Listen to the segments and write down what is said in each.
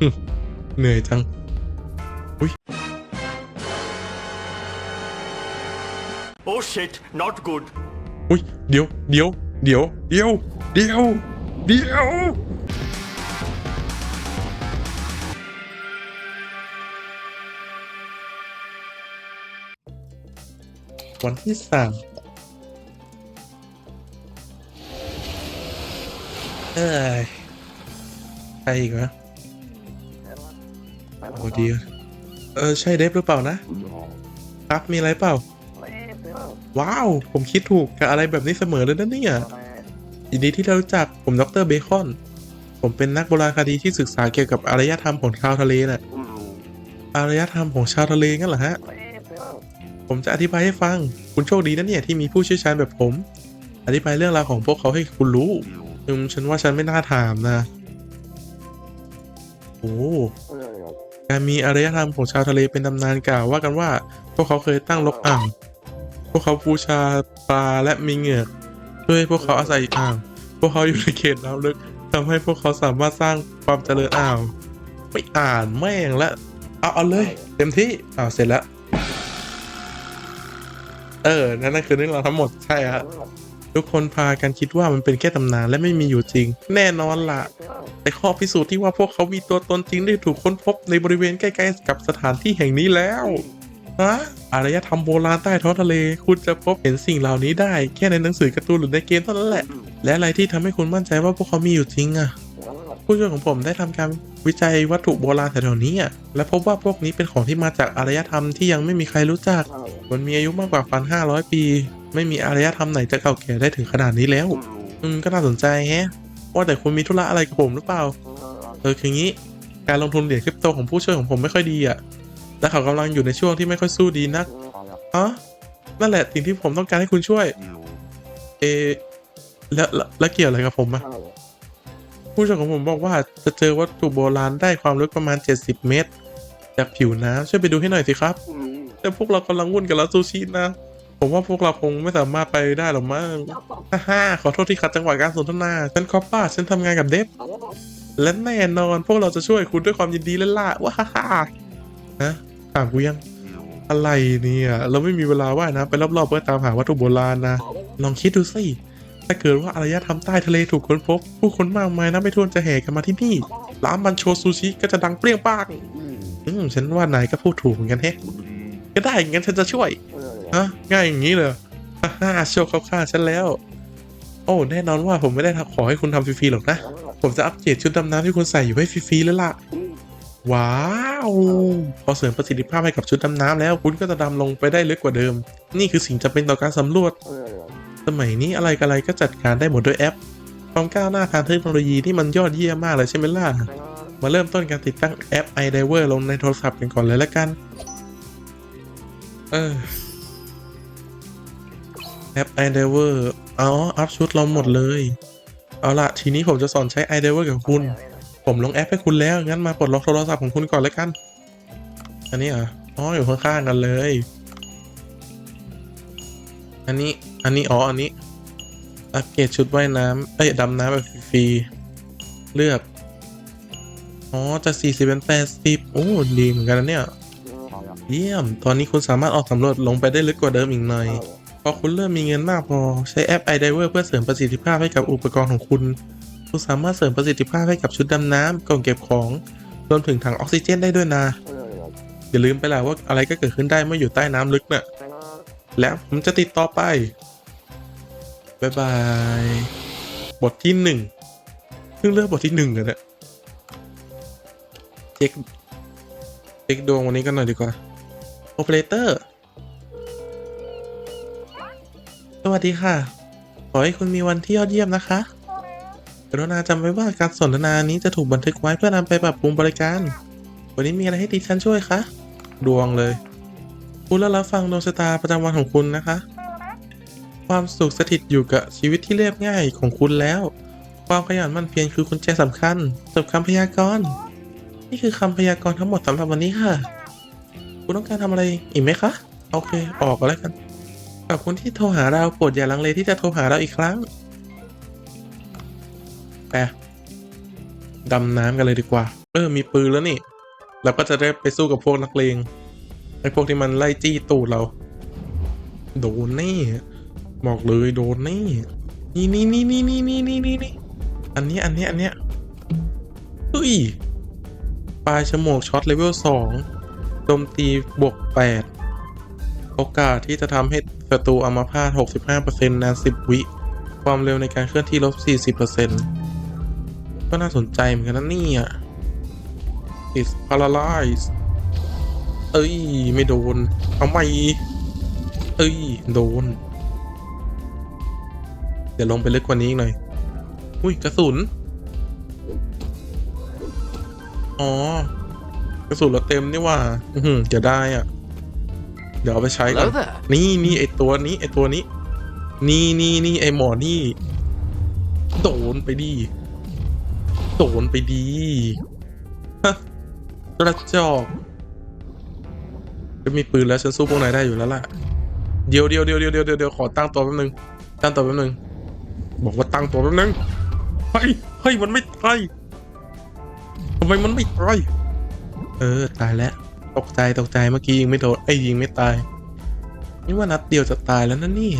หึเหนื่อยจัง Oh shit, not good. อุ้ย เดี๋ยว เดี๋ยว เดี๋ยว เดี๋ยว เดี๋ยว เดี๋ยววันที่สามเอ้ยใครอีกวะ โอ้ดีอะเออใช่เดฟหรือเปล่านะ ครับมีอะไรเปล่า ว้าว ผมคิดถูกกับอะไรแบบนี้เสมอเลยนะเนี่ยยินดีที่ได้รู้จักผมดรเบคอน ผมเป็นนักโบราณคดีที่ศึกษาเกี่ยวกับอารยธรรมของชาวทะเลน่ะอารยธรรมของชาวทะเลงั้นเหรอฮะ ผมจะอธิบายให้ฟัง คุณโชคดีนะเนี่ยที่มีผู้เชี่ยวชาญแบบผม อธิบายเรื่องราวของพวกเขาให้คุณรู้อืมฉันว่าฉันไม่น่าถามนะ โอ้ การมีอารยธรรมของชาวทะเลเป็นตำนานกล่าวว่ากันว่า พวกเขาเคยตั้งลกอ่าง พวกเขาบูชาปลาและมีเหงือกเพื่อให้พวกเขาอาศัยอ่าง พวกเขาอยู่ในเขตน้ำลึกทำให้พวกเขาสามารถสร้างความเจริญอ่าวไม่อ่านแม่งละเอาเอาเลย เต็มที่อ้าวเสร็จแล้ว เออ นั่นนั่นคือเรื่องราวทั้งหมดใช่ฮะ ทุกคนพากันคิดว่ามันเป็นแค่ตำนานและไม่มีอยู่จริง แน่นอนล่ะ แต่ข้อพิสูจน์ที่ว่าพวกเขามีตัวตนจริงได้ถูกค้นพบในบริเวณใกล้ๆกับสถานที่แห่งนี้แล้วฮะอารยธรรมโบราณใต้ท้องทะเล คุณจะพบเห็นสิ่งเหล่านี้ได้ แค่ในหนังสือการ์ตูนหรือในเกมเท่านั้นแหละ และอะไรที่ทำให้คุณมั่นใจว่าพวกเขามีอยู่จริงอะผู้ช่วยของผมได้ทำการวิจัยวัตถุโบราณแถวๆนี้อะและพบว่าพวกนี้เป็นของที่มาจากอารยธรรมที่ยังไม่มีใครรู้จัก มันมีอายุมากกว่าพันห้าร้อยปี ไม่มีอารยธรรมไหนจะเก่าแก่ได้ถึงขนาดนี้แล้ว อืมก็น่าสนใจแฮะ ว่าแต่คุณมีธุระอะไรกับผมหรือเปล่า เออคืออย่างนี้ การลงทุนเหรียญคริปโตของผู้ช่วยของผมไม่ค่อยดีอะ่ะ และเขากำลังอยู่ในช่วงที่ไม่ค่อยสู้ดีนักอ๋อนั่นแหละสิ่งที่ผมต้องการให้คุณช่วย เอะแล้วแล้วแล้วเกี่ยวอะไรกับผมอะผู้ช่วยของผมบอกว่าจะเจอวัตถุโบราณได้ความลึกประมาณ 70 เมตร จากผิวน้ำช่วยไปดูให้หน่อยสิครับ แต่พวกเรากำลังวุ่นกับร้านซูชินะ ผมว่าพวกเราคงไม่สามารถไปได้หรอกมั้งฮ่าฮ่าขอโทษที่ขัดจังหวะการสนทนาฉันคอปป้าฉันทำงานกับเดฟและแน่นอนพวกเราจะช่วยคุณด้วยความยินดีเล่นล่ะว้าฮ่าฮ่าฮะถามกูยังอะไรเนี่ย เราไม่มีเวลาว่ายนะไปรอบๆเพื่อตามหาวัตถุโบราณนะ ลองคิดดูสิถ้าเกิดว่าอารยธรรมใต้ทะเลถูกค้นพบ ผู้คนมากมายนับไม่ถ้วนจะแห่กันมาที่นี่ร้านบันโชซูชิก็จะดังเปรี้ยงป้างอืมฉันว่านายก็พูดถูกเหมือนกันแฮะก็ได้งั้นฉันจะช่วย ฮะง่ายอย่างนี้เลยฮ่าโชคเขาฆ่าฉันแล้ว โอ้แน่นอนว่าผมไม่ได้ขอให้คุณทำฟรีๆหรอกนะ ผมจะอัปเกรดชุดดำน้ำที่คุณใส่อยู่ให้ฟรีๆแล้วล่ะ ว้าวพอเสริมประสิทธิภาพให้กับชุดดำน้ำแล้ว คุณก็จะดำลงไปได้ลึกกว่าเดิม นี่คือสิ่งจำเป็นต่อการสำรวจ สมัยนี้อะไรกับอะไรก็จัดการได้หมดด้วยแอปความก้าวหน้าทางเทคโนโลยีที่มันยอดเยี่ยมมากเลยใช่ไหมล่ะมาเริ่มต้นการติดตั้งแอป iDiver ลงในโทรศัพท์กันก่อนเลยละกัน เออ แอป iDiver อ๋อ อัพชุดเราหมดเลย เอาละทีนี้ผมจะสอนใช้ iDiver กับคุณ ผมลงแอปให้คุณแล้ว งั้นมาปลดล็อกโทรศัพท์ของคุณก่อนเลยกัน อันนี้เหรออ๋อ อยู่ข้างๆกันเลย อันนี้ อันนี้ อ๋อ อันนี้ อัปเกรดชุดว่ายน้ำเอ้ยดำน้ำแบบฟรีๆเลือก อ๋อ จะ40เป็น80โอ้ ดีเหมือนกันนะเนี่ย เยี่ยม ตอนนี้คุณสามารถออกสำรวจลงไปได้ลึกกว่าเดิมอีกหน่อย พอคุณเริ่มมีเงินมากพอใช้แอป iDiver เพื่อเสริมประสิทธิภาพให้กับอุปกรณ์ของคุณ คุณสามารถเสริมประสิทธิภาพให้กับชุดดำน้ำกล่องเก็บของ รวมถึงถังออกซิเจนได้ด้วยนะอย่าลืมไปและว่าอะไรก็เกิดขึ้นได้เมื่ออยู่ใต้น้ำลึกน่ะแล้วผมจะติดต่อไป บ๊ายบาย บทที่หนึ่งเพิ่งเลือกบทที่หนึ่งเลยนี่ยเช็คเช็คดวงวันนี้กันหน่อยดีกว่าโอเปอเรเตอร์ วัสดีค่ะ ขอให้คุณมีวันที่ยอดเยี่ยมนะคะกรุณาจำไว้ว่าการสนทนานี้จะถูกบันทึกไว้เพื่อนำไปปรับปรุงบริการ วันนี้มีอะไรให้ดิฉันช่วยคะ ดวงเลย คุณแล้วรับฟังดวงชะตาประจำวันของคุณนะคะ ความสุขสถิตอยู่กับชีวิตที่เรียบง่ายของคุณแล้ว ความขยันมั่นเพียรคือกุญแจสำคัญจบคำพยากรณ์ นี่คือคำพยากรณ์ทั้งหมดสำหรับวันนี้ค่ะ คุณต้องการทำอะไรอีกไหมคะ โอเค ออกก็แล้วกัน ขอบคุณที่โทรหาเราโปรดอย่าลังเลที่จะโทรหาเราอีกครั้งไปดำน้ำกันเลยดีกว่าไปอมีปืนแล้วนี่เราก็จะได้ไปสู้กับพวกนักเลงไอ้พวกที่มันไล่จี้ตูดเรา โดนแน่บอกเลยโดนน่นี่นี่นี่นี่นี่นี่นี่นี่นี่อันนี้อันนี้อันเนี้ยเฮ้ยปลายฉมวกช็อตเลเวลสองโจมตีบวกแปดโอกาสที่จะทำให้ ศัตรูอัมพาต65%นาน 10 วิ ความเร็วในการเคลื่อนที่ลบ 40%ก็น่าสนใจเหมือนกันนะนี่ย is paralyzed เอ้ย ไม่โดน เอาไม่ เอ้ย โดน เดี๋ยวลงไปลึกกว่านี้อีกหน่อย อุ้ย กระสุน อ๋อ กระสุนเราเต็มนี่ว่า อือหือจะได้อะ เดี๋ยวเอาไปใช้ก่อน Hello there. นี่นี่ไอตัวนี้ไอตัวนี้ นี่นี่นี่ไอหมอนี่ โดนไปดีโดนไปดีฮะกระจอกก็มีปืนแล้วฉันสู้พวกนายได้อยู่แล้วล่ะ เดี๋ยวเดี๋ยวเดี๋ยวเดี๋ยวเดี๋ยวเดี๋ยวขอตั้งตัวแป๊บนึง ตั้งตัวแป๊บนึง บอกว่าตั้งตัวแป๊บนึง เฮ้ยเฮ้ยมันไม่ตายทำไมมันไม่ตาย เออ ตายแล้ว ตกใจตกใจเมื่อกี้ยิงไม่โดนไอ้ยิงไม่ตาย นี่ว่านัดเดียวจะตายแล้วนะเนี่ย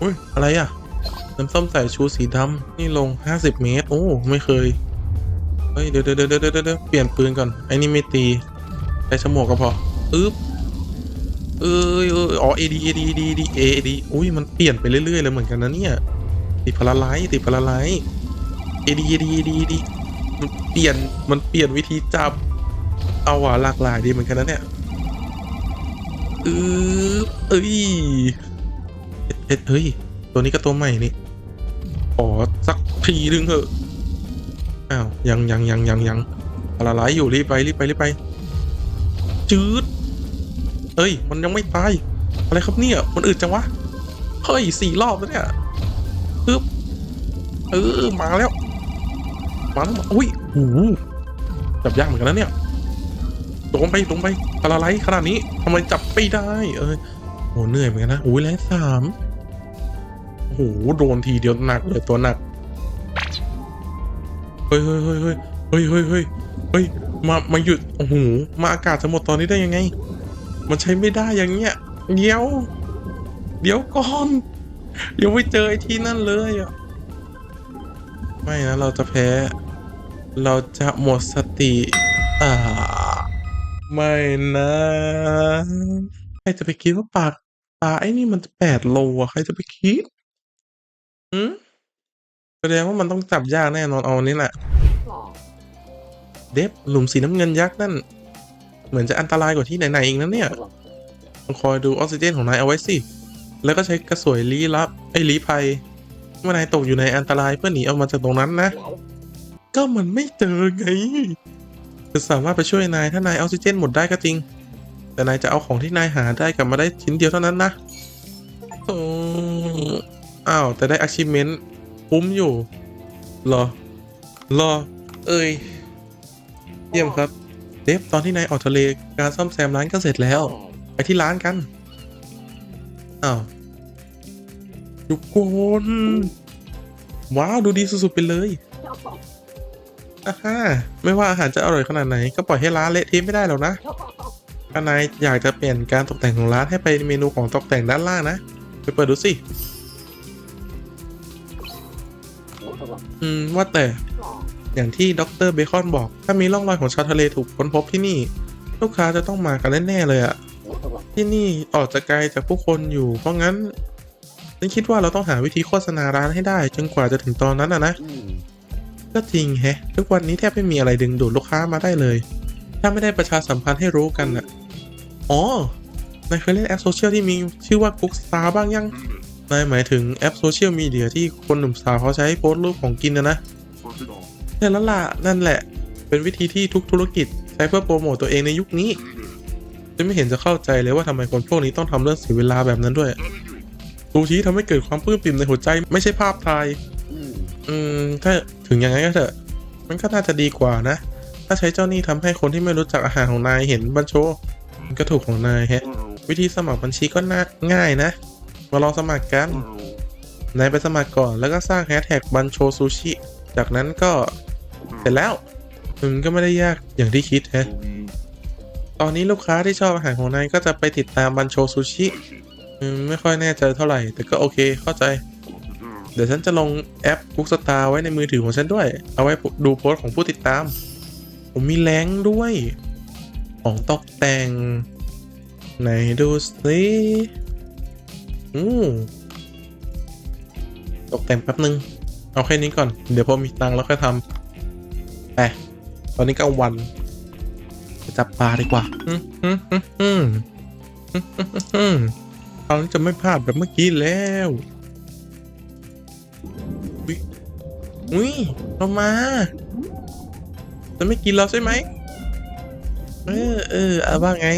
อุ้ยอะไรอะน้ำส้มใส่ชูสีดำนี่ลง 50 เมตร โอ้ ไม่เคย เฮ้ย เดี๋ยวเดี๋ยวเดี๋ยวเดี๋ยวเดี๋ยวเปลี่ยนปืนก่อน ไอ้นี่ไม่ตีใช้ฉมวกก็พออึ๊บเอ้ยเอยอ๋อ AD AD AD AD AD อุ้ยมันเปลี่ยนไปเรื่อยๆเลยเหมือนกันนะเนี่ยติดพลาไลติดพลาไลท์ AD AD AD AD มันเปลี่ยนมันเปลี่ยนวิธีจับ เอาว่ะหลากหลายดีเหมือนกันนะเนี่ยอือเอ้ยเอ็ดเอ็ดเฮ้ย ตัวนี้ก็ตัวใหม่นี่ขอสักทีนึงเถอะอ้าวยังยังยังยังยังอะไรไลอยู่รีบไปรีบไปรีบไป จืดเอ้ย มันยังไม่ตาย อะไรครับเนี่ย มันอึดจังวะ เฮ้ยสี่รอบแล้วเนี่ยปึ๊บเออมาแล้ว มาแล้วมาอุ้ยโอ้จับยากเหมือนกันนะเนี่ยลงไปลงไปอะไรไรขนาดนี้ทำไมจับไม่ได้ เออโหเหนื่อยเหมือนกันนะอุ้ยแรงสามโอ้โหโดนทีเดียวหนักเลยตัวหนักเฮ้ยเฮ้ยเฮ้ยเฮ้ยเฮ้ยเฮ้ยเฮ้ยเฮ้ยมามาหยุดโอ้โหมาอากาศจะหมดตอนนี้ได้ยังไง มันใช้ไม่ได้อย่างเงี้ยเดี๋ยว เดี๋ยวก่อนยังไม่เจอไอ้ที่นั่นเลยอะไม่นะเราจะแพ้ เราจะหมดสติ อ่า ไม่นะใครจะไปคิดว่าปากปลาไอ้นี่มันแปดโลอะใครจะไปคิดอืมแสดงว่ามันต้องจับยากแน่นอนเอาอันนี้แหละเดฟหลุมสีน้ำเงินยักษ์นั่น เหมือนจะอันตรายกว่าที่ไหนๆเองนะเนี่ยลองคอยดูออกซิเจนของนายเอาไว้สิ แล้วก็ใช้กระสวยลี้ลับไอ้ลี้ภัย เมื่อนายตกอยู่ในอันตรายเพื่อหนีออกมาจากตรงนั้นนะ ก็มันไม่เจอไงจะสามารถไปช่วยนายถ้านายออกซิเจนหมดได้ก็จริง แต่นายจะเอาของที่นายหาได้กลับมาได้ชิ้นเดียวเท่านั้นนะอ้าวแต่ได้ achievement คุ้มอยู่รอรอ เอ้ย เยี่ยมครับ เดฟตอนที่นายออกทะเลการซ่อมแซมร้านก็เสร็จแล้ว ไปที่ร้านกัน อ้าวทุกคนว้าว ดูดีสุดๆไปเลย อ่าฮะไม่ว่าอาหารจะอร่อยขนาดไหน ก็ปล่อยให้ร้านเละเทะไม่ได้หรอกนะถ้านายอยากจะเปลี่ยนการตกแต่งของร้านให้ไปเมนูของตกแต่งด้านล่างนะ ไปเปิดดูสิ อืม ว่าแต่ อย่างที่ด็อกเตอร์เบคอนบอก ถ้ามีร่องรอยของชาวทะเลถูกค้นพบที่นี่ ลูกค้าจะต้องมากันแน่ๆเลยอะที่นี่ออกจะไกลจากผู้คนอยู่ เพราะงั้น ฉันคิดว่าเราต้องหาวิธีโฆษณาร้านให้ได้ จนกว่าจะถึงตอนนั้นอะนะ ก็จริงแฮะ ทุกวันนี้แทบไม่มีอะไรดึงดูดลูกค้ามาได้เลย ถ้าไม่ได้ประชาสัมพันธ์ให้รู้กันอะอ๋อนายเคยเล่นแอปโซเชียลที่มีชื่อว่ากุ๊กสตาร์บ้างยัง นายหมายถึงแอปโซเชียลมีเดียที่คนหนุ่มสาวเขาใช้โพสต์รูปของกินนะนะใช่แล้วล่ะนั่นแหละ เป็นวิธีที่ทุกธุรกิจใช้เพื่อโปรโมตตัวเองในยุคนี้จะไม่เห็นจะเข้าใจเลยว่าทำไมคนพวกนี้ต้องทำเรื่องเสียเวลาแบบนั้นด้วยซูชิทำให้เกิดความปลื้มปิ่มในหัวใจไม่ใช่ภาพถ่าย อืม ถ้าถึงอย่างนั้นก็เถอะ มันก็น่าจะดีกว่านะ ถ้าใช้เจ้าหนี้ทำให้คนที่ไม่รู้จักอาหารของนายเห็นบัญโชก็ถูกของนายแฮะ วิธีสมัครบัญชีก็น่าง่ายนะ มาลองสมัครกัน นายไปสมัครก่อนแล้วก็สร้างแฮชแท็กบันโชซูชิ จากนั้นก็เสร็จแล้วมันก็ไม่ได้ยากอย่างที่คิดแฮะ ตอนนี้ลูกค้าที่ชอบอาหารของนายก็จะไปติดตามบันโชซูชิไม่ค่อยแน่ใจเท่าไหร่ แต่ก็โอเคเข้าใจ เดี๋ยวฉันจะลงแอปกุ๊กสตาร์ไว้ในมือถือของฉันด้วย เอาไว้ดูโพสต์ของผู้ติดตาม ผมมีแรงด้วย ของตกแต่งไหนดูสิอืมตกแต่งแป๊บนึง เอาแค่นี้ก่อน เดี๋ยวพอมีตังค์แล้วค่อยทำไปตอนนี้กลางวันจับปลาดีกว่าอืมอืมอืมอืมอืมอืมอืมคราวนี้จะไม่พลาดแบบเมื่อกี้แล้ว อุ้ยเรามาจะไม่กินเราใช่ไหมเออเอออะว่าไง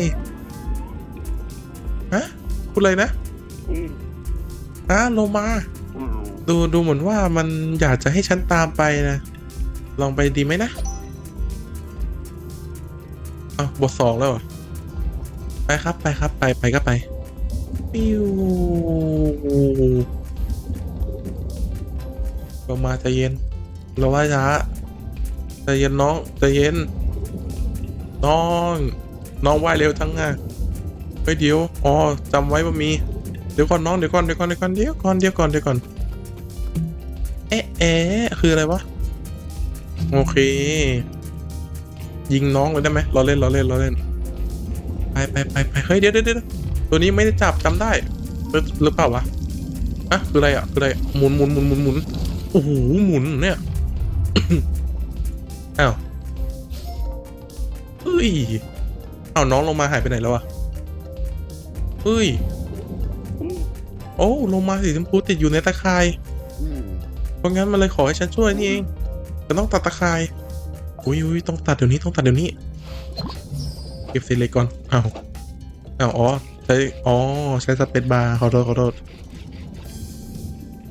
ฮะพูดอะไรนะฮะโลมา ดูดูเหมือนว่ามันอยากจะให้ฉันตามไปนะ ลองไปดีไหมนะอ้าวบทสองแล้วเหรอไปครับไปครับไปไปก็ไป ปิ้ว ลงมาใจเย็น เราว่าช้าใจเย็นน้องใจเย็น น้อง น้องว่ายเร็วจังอะเฮ้ยเดี๋ยวอ๋อจำไว้ว่ามี เดี๋ยวก่อนน้องเดี๋ยวก่อนเดี๋ยวก่อนเดี๋ยวก่อนเดี๋ยวก่อนเดี๋ยวก่อนเดี๋ยวก่อน เอ๊ะเอ๊ะคืออะไรวะ โอเค ยิงน้องเลยได้ไหมเราเล่นเราเล่นเราเล่น ไปไปไปไปเฮ้ยเดี๋ยวเดี๋ยวเดียวตัวนี้ไม่ได้จับจำได้หรือหรือเปล่าวะอะคืออะไรอะคืออะไรหมุนหมุนหมุนหมุนหมุน โอ้โหหมุนเนี่ย อ้าว เฮ้ย อ้าวน้องลงมาหายไปไหนแล้ววะเฮ้ย โอ้ลงมาสีชมพูติดอยู่ในตะข่ายเพราะงั้นมันเลยขอให้ฉันช่วยนี่เองจะต้องตัดตะข่ายอุ้ยอุ้ยต้องตัดเดี๋ยวนี้ต้องตัดเดี๋ยวนี้ เก็บเศษเหล็กก่อนอ้าวอ้าวอ๋อใช้อ๋อใช้สเปซบาร์ขอโทษขอโทษ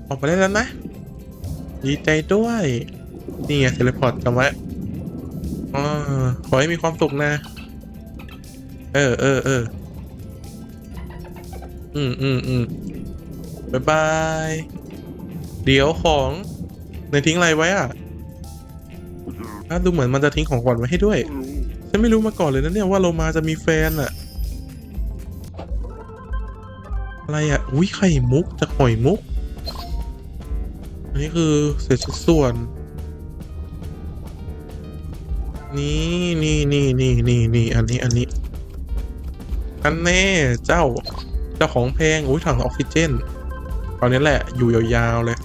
ออกไปได้แล้วนะ ดีใจด้วย นี่ไงเทเลพอร์ตจำไว้อ๋อขอให้มีความสุขนะ เออเออเอออืมอืมอืมบายบาย เดี๋ยวของในทิ้งอะไรไว้อะอะดูเหมือนมันจะทิ้งของขวัญไว้ให้ด้วย ฉันไม่รู้มาก่อนเลยนะเนี่ยว่าโลมาจะมีแฟนอะอะไรอะอุ้ยไข่มุกจากหอยมุก นนี้คือเศษชิ้นส่วน นี่นี่นี่นี่นี่นี่อันนี้อันนี้ อันแน่เจ้า เจ้าของแพงอุ้ยถังออกซิเจน ตอนนี้แหละ อยู่ยาวๆเลย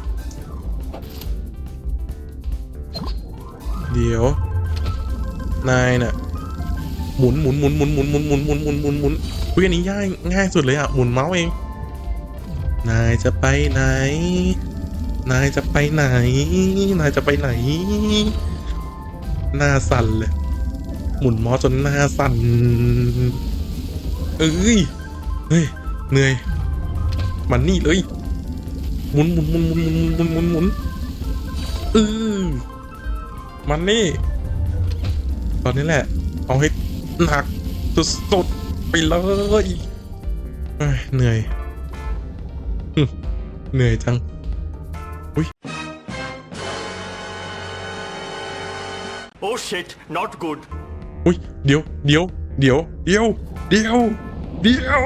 เดี๋ยว นายน่ะหมุนหมุนหมุนหมุนหมุนหมุนหมุนหมุนหมุนหมุนหมุนคุยอันนี้ง่ายง่ายสุดเลยอะ หมุนเมาส์เอง นายจะไปไหน นายจะไปไหน นายจะไปไหน หน้าสั่นเลย หมุนมาส์จนหน้าสั่น เอ้ย เฮ้ย เหนื่อย มันนี่เลย หมุนหมุนหมุนหมุนหมุนหมุนหมุนหมุนเออมันนี่ ตอนนี้แหละ เอาให้หนักสุดๆไปเลยเหนื่อย เหนื่อยจัง Oh shit, not good. อุ้ย เดี๋ยว เดี๋ยว เดี๋ยว เดี๋ยว เดี๋ยว เดี๋ยว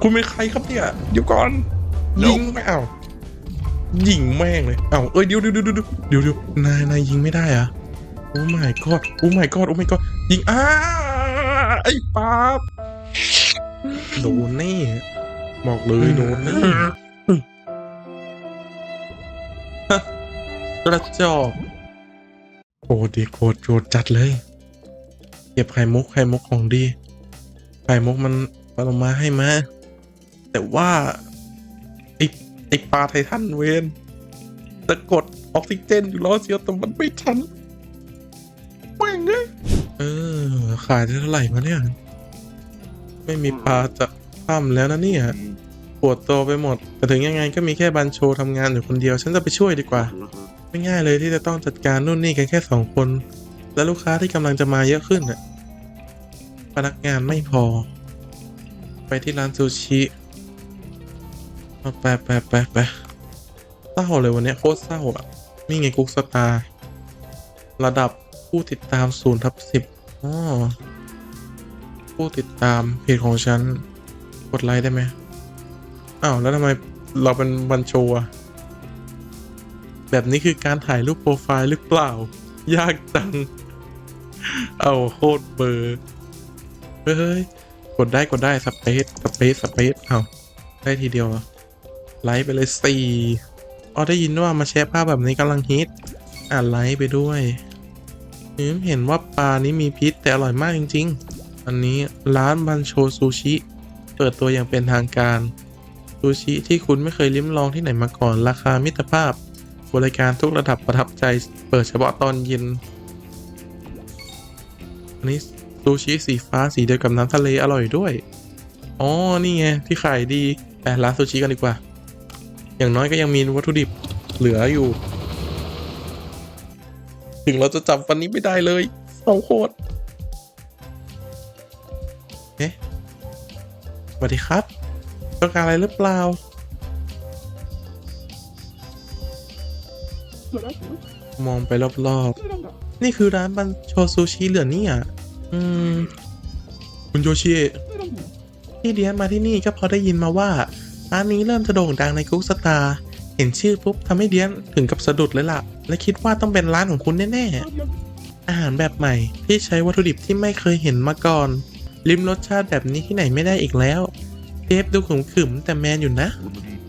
คุณเป็นใครครับเนี่ย เดี๋ยวก่อน ยิงไม่เอายิงแม่งเลย เอาเอ้ยเดี๋ยวเดี๋ยวเดี๋ยวเดี๋ยวเดี๋ยวเดี๋ยวนายนายยิงไม่ได้อะโอ้ my god โอ้ my god โอ้ my god ยิงอ้าไอ้ป๊าบโดนแน่บอกเลยโดนแน่ กระจอกโอ้ดีโคตรโจดจัดเลย เก็บไข่มุกไข่มุกของดี ไข่มุกมันปลงมาให้มาแต่ว่าไอไอปลาไททันเวนจะกดออกซิเจนอยู่แล้วเชียวแต่มันไม่ทันแม่งเอ้ยเออ ขายได้เท่าไหร่มาเนี่ย ไม่มีปลาจะข้ามแล้วนะเนี่ยปวดตัวไปหมด แต่ถึงยังไงก็มีแค่บันโชทำงานอยู่คนเดียว ฉันจะไปช่วยดีกว่า ไม่ง่ายเลยที่จะต้องจัดการนู่นนี่กันแค่สองคน และลูกค้าที่กำลังจะมาเยอะขึ้นน่ะพนักงานไม่พอ ไปที่ร้านซูชิเอาไปไปไปไปเศร้าเลยวันนี้โคตรเศร้าอะนี่ไงกุ๊กสตาร์ระดับผู้ติดตามศูนย์ทับสิบอ๋อผู้ติดตามเพจของฉัน กดไลค์ได้ไหมอ้าว แล้วทำไมเราเป็นบัญโชอะ แบบนี้คือการถ่ายรูปโปรไฟล์หรือเปล่า ยากจัง เอาโคตรเบอร์ เฮ้ย กดได้กดได้สเปซสเปซสเปซเอาได้ทีเดียวไลค์ไปเลยสี่อ๋อได้ยินว่ามาแชร์ภาพแบบนี้กำลังฮิต อ่านไลค์ไปด้วยอืมเห็นว่าปลานี้มีพิษแต่อร่อยมากจริง ๆ อันนี้ร้านบันโชซูชิ เปิดตัวอย่างเป็นทางการ ซูชิที่คุณไม่เคยลิ้มลองที่ไหนมาก่อน ราคามิตรภาพ บริการทุกระดับประทับใจเปิดเฉพาะตอนเย็น อันนี้ซูชิสีฟ้าสีเดียวกับน้ำทะเลอร่อยด้วย อ๋อ นี่ไง ที่ขายดีแต่ร้านซูชิกันดีกว่า อย่างน้อยก็ยังมีวัตถุดิบเหลืออยู่ ถึงเราจะจำวันนี้ไม่ได้เลยเศร้าโคตรเอ๊ะสวัสดีครับต้องการอะไรหรือเปล่า มองไปรอบๆ นี่คือร้านบันโชซูชิเหลือเนี่ยอืม คุณโยชิเอะที่เดียนมาที่นี่ก็เพราะได้ยินมาว่า ร้านนี้เริ่มจะโด่งดังในคุกสตาร์เห็นชื่อปุ๊บทำให้เดียนถึงกับสะดุดเลยล่ะ และคิดว่าต้องเป็นร้านของคุณแน่ๆ อาหารแบบใหม่ที่ใช้วัตถุดิบที่ไม่เคยเห็นมาก่อน ลิมรสชาติแบบนี้ที่ไหนไม่ได้อีกแล้วเทปดูขึมขึมๆแต่แมนอยู่นะ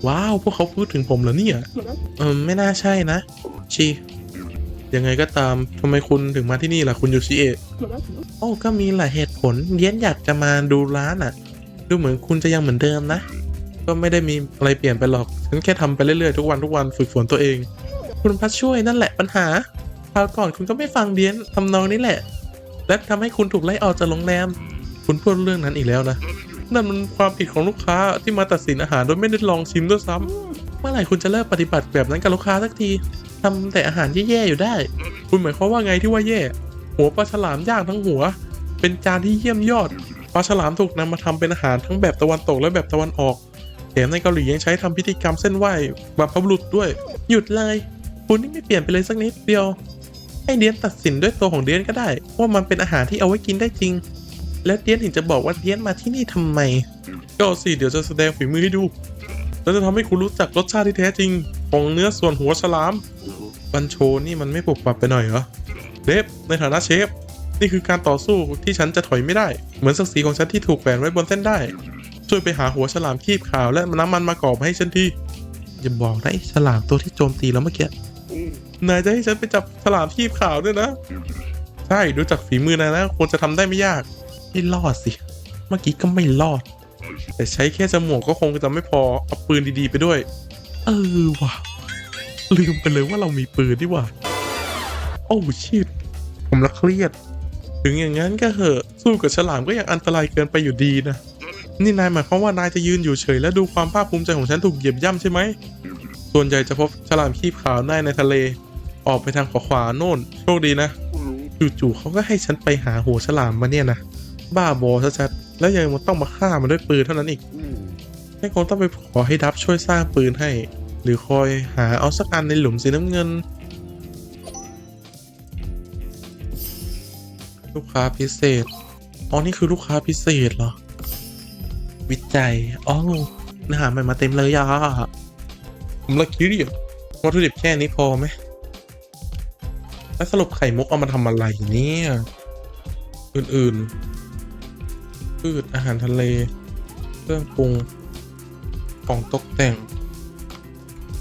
ว้าว พวกเขาพูดถึงผมเหรอเนี่ย เออไม่น่าใช่นะ ชี ยังไงก็ตามทำไมคุณถึงมาที่นี่ล่ะคุณโยชิเอะโอ้ก็มีหลายเหตุผลเดียนอยากจะมาดูร้านอะ ดูเหมือนคุณจะยังเหมือนเดิมนะ ก็ไม่ได้มีอะไรเปลี่ยนไปหรอก ฉันแค่ทำไปเรื่อยๆทุกวันทุกวันฝึกฝนตัวเอง คุณพัชช่วยนั่นแหละปัญหาคราวก่อนคุณก็ไม่ฟังเดียนทำนองนี้แหละ และทำให้คุณถูกไล่ออกจากโรงแรม คุณพูดเรื่องนั้นอีกแล้วนะ นั่นมันความผิดของลูกค้าที่มาตัดสินอาหารโดยไม่ได้ลองชิมด้วยซ้ำเมื่อไหร่คุณจะเลิกปฏิบัติแบบนั้นกับลูกค้าสักทีทำแต่อาหารแย่ๆอยู่ได้ คุณหมายความว่าไงที่ว่าแย่ หัวปลาฉลามย่างทั้งหัว เป็นจานที่เยี่ยมยอดปลาฉลามถูกนำมาทำเป็นอาหารทั้งแบบตะวันตกและแบบตะวันออกแถมในเกาหลียังใช้ทำพิธีกรรมเส้นไหว้บรรพบุรุษด้วย หยุดเลยคุณนี่ไม่เปลี่ยนไปเลยสักนิดเดียวให้เดียนตัดสินด้วยตัวของเดียนก็ได้ ว่ามันเป็นอาหารที่เอาไว้กินได้จริง แล้วเดียนถึงจะบอกว่าเดียนมาที่นี่ทำไม ก็สิเดี๋ยวจะแสดงฝีมือให้ดู แล้วจะทำให้คุณรู้จักรสชาติที่แท้จริง ของเนื้อส่วนหัวฉลาม บันโชนี่มันไม่ปรับปรับไปหน่อยเหรอเดฟในฐานะเชฟ นี่คือการต่อสู้ที่ฉันจะถอยไม่ได้ เหมือนศักดิ์ศรีของฉันที่ถูกแขวนไว้บนเส้นได้ ช่วยไปหาหัวฉลามคีบขาวและน้ำมันมากรอบให้ฉันที อย่าบอกนะไอ้ฉลามตัวที่โจมตีแล้วเมื่อกี้ นายจะให้ฉันไปจับฉลามคีบขาวด้วยนะ ใช่ดูจากฝีมือนายนะควรจะทำได้ไม่ยาก ไม่รอดสิ เมื่อกี้ก็ไม่รอด แต่ใช้แค่จมูกก็คงจะไม่พอ เอาปืนดีๆไปด้วย เออว่ะ ลืมไปเลยว่าเรามีปืนดีว่า โอ้ชิตผมละเครียด ถึงอย่างนั้นก็เหอะ สู้กับฉลามก็ยังอันตรายเกินไปอยู่ดีนะ นี่นายหมายความว่านายจะยืนอยู่เฉย และดูความภาคภูมิใจของฉันถูกเหยียบย่ำใช่ไหม ส่วนใหญ่จะพบฉลามคีบขาวได้ในทะเล ออกไปทางขวาขวาโน่น โชคดีนะ จู่ๆเขาก็ให้ฉันไปหาหัวฉลามมาเนี่ยนะ บ้าบอชัดๆแล้วยังมาต้องมาฆ่ามันด้วยปืนเท่านั้นอีกให้คงต้องไปขอให้ดับช่วยสร้างปืนให้ หรือคอยหาเอาสักอันในหลุมสีน้ำเงิน ลูกค้าพิเศษอ๋อนี่คือลูกค้าพิเศษเหรอ วิจัยอ๋อเนื้อหาใหม่มาเต็มเลยอะผมละคิดอยู่วัตถุดิบแค่นี้พอไหมแล้วสรุปไข่มุกเอามาทำอะไรเนี่ย อื่น ๆ พืช อาหารทะเล เครื่องปรุง ของตกแต่ง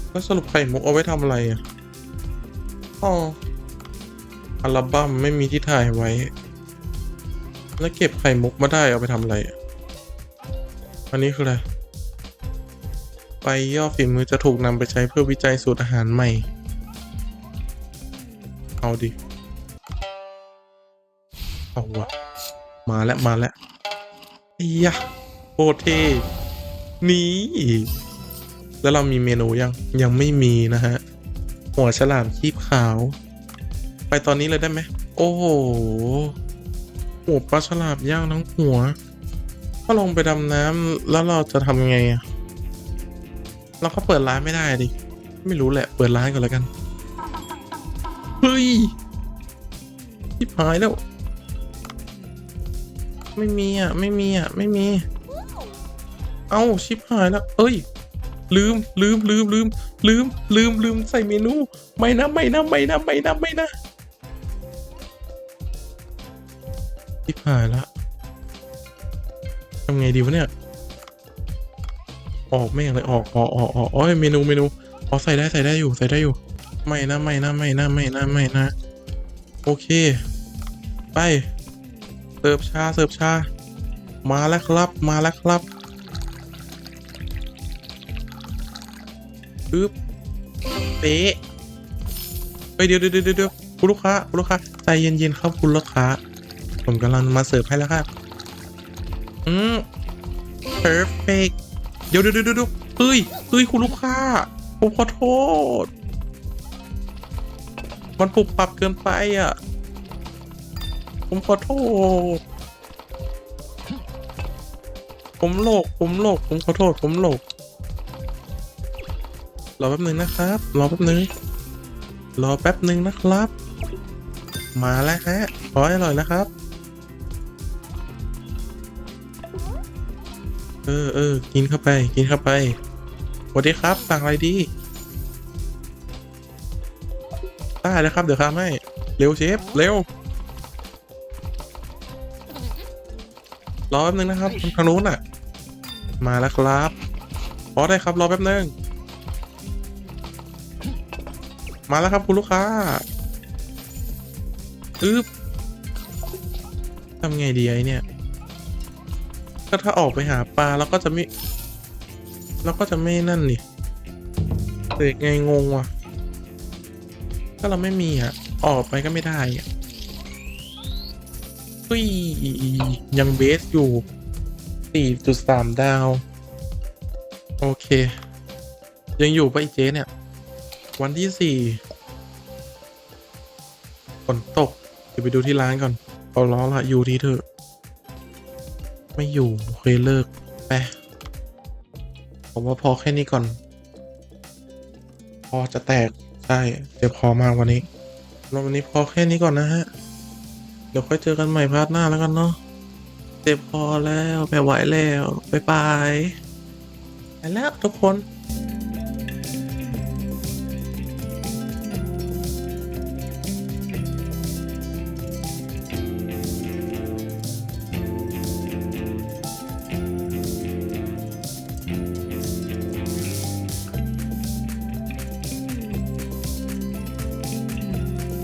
แล้วสรุปไข่มุกเอาไว้ทำอะไรอะอ๋ออัลบั้มไม่มีที่ถ่ายไว้ แล้วเก็บไข่มุกมาได้เอาไปทำอะไรอะอันนี้คืออะไร ไปย่อฝีมือจะถูกนำไปใช้เพื่อวิจัยสูตรอาหารใหม่ เอาดิ เอาวะมาแล้ว มาแล้ว อ้ยะโอเทนี่แล้วเรามีเมนูยังยังไม่มีนะฮะ หัวฉลามคีบขาว ไปตอนนี้เลยได้ไหม โอ้โหหัวปลาฉลามย่างทั้งหัว ถ้าลงไปดำน้ำแล้วเราจะทำไงอะเราก็เปิดร้านไม่ได้ดิ ไม่รู้แหละ เปิดร้านก่อนแล้วกัน เฮ้ยหายแล้ว ไม่มีอะ ไม่มีอะ ไม่มี เอ้า ชิบหายแล้ว เอ้ย ลืม ลืม ลืม ลืม ลืม ลืม ลืม ใส่เมนู ไม่นะ ไม่นะ ไม่นะ ไม่นะ ไม่นะ ชิบหายแล้วทำไงดีวะเนี่ย ออกไม่อย่างไรออกออกออกออกอ๋อเมนู เมนู อ๋อ ใส่ได้ ใส่ได้อยู่ ใส่ได้อยู่ ไม่นะ ไม่นะ ไม่นะ ไม่นะ ไม่นะ โอเค ไป สิร์ฟชาเสิร์ฟชา มาแล้วครับมาแล้วครับปึ๊บเป๊ะเฮ้ยเดี๋ยวเดี๋ยวเดี๋ยวเดี๋ยวคุณลูกค้าคุณลูกค้าใจเย็นๆครับคุณลูกค้า ผมกำลังมาเสิร์ฟให้แล้วครับ อืม perfect เดี๋ยวเดี๋ยวเดี๋ยวเดี๋ยวเฮ้ยเฮ้ยคุณลูกค้า ผมขอโทษ มันปรับปรับเกินไปอะ ผมขอโทษ ผมโลก ผมโลก ผมขอโทษ ผมโลก รอแป๊บหนึ่งนะครับ รอแป๊บหนึ่งรอแป๊บหนึ่งนะครับ มาแล้วฮะ ขอให้อร่อยนะครับ เออเออกินเข้าไป กินเข้าไปสวัสดีครับ สั่งอะไรดี ได้แล้วครับ เดี๋ยวทำให้ เร็วเชฟ เร็ว รอแป๊บนึงนะครับทางนู้นอะ มาแล้วครับพอได้ครับรอแป๊บนึงมาแล้วครับคุณลูกค้าอึ๊บทำไงดีไอเนี่ยก็ถ้าออกไปหาปลาแล้วก็จะไม่แล้วก็จะไม่นั่นนี่เด็กไงงงว่ะก็เราไม่มีอะ ออกไปก็ไม่ได้อะ เฮ้ยยังเบสอยู่ 4.3 ดาว โอเค ยังอยู่ปะอีเจ๊เนี่ย วันที่ 4 ฝนตก เดี๋ยวไปดูที่ร้านก่อนเอาล้อละอยู่ที่เถอะไม่อยู่เคเลิกไปผมว่าพอแค่นี้ก่อน พอจะแตก ใช่ เดี๋ยวพอมากกว่านี้วันนี้พอแค่นี้ก่อนนะฮะ ดี๋ยวค่อยเจอกันใหม่พาร์ทหน้าแล้วกันเนาะเจ็บพอแล้วไม่ไหวแล้ว บ๊ายบายไปแล้วทุกคน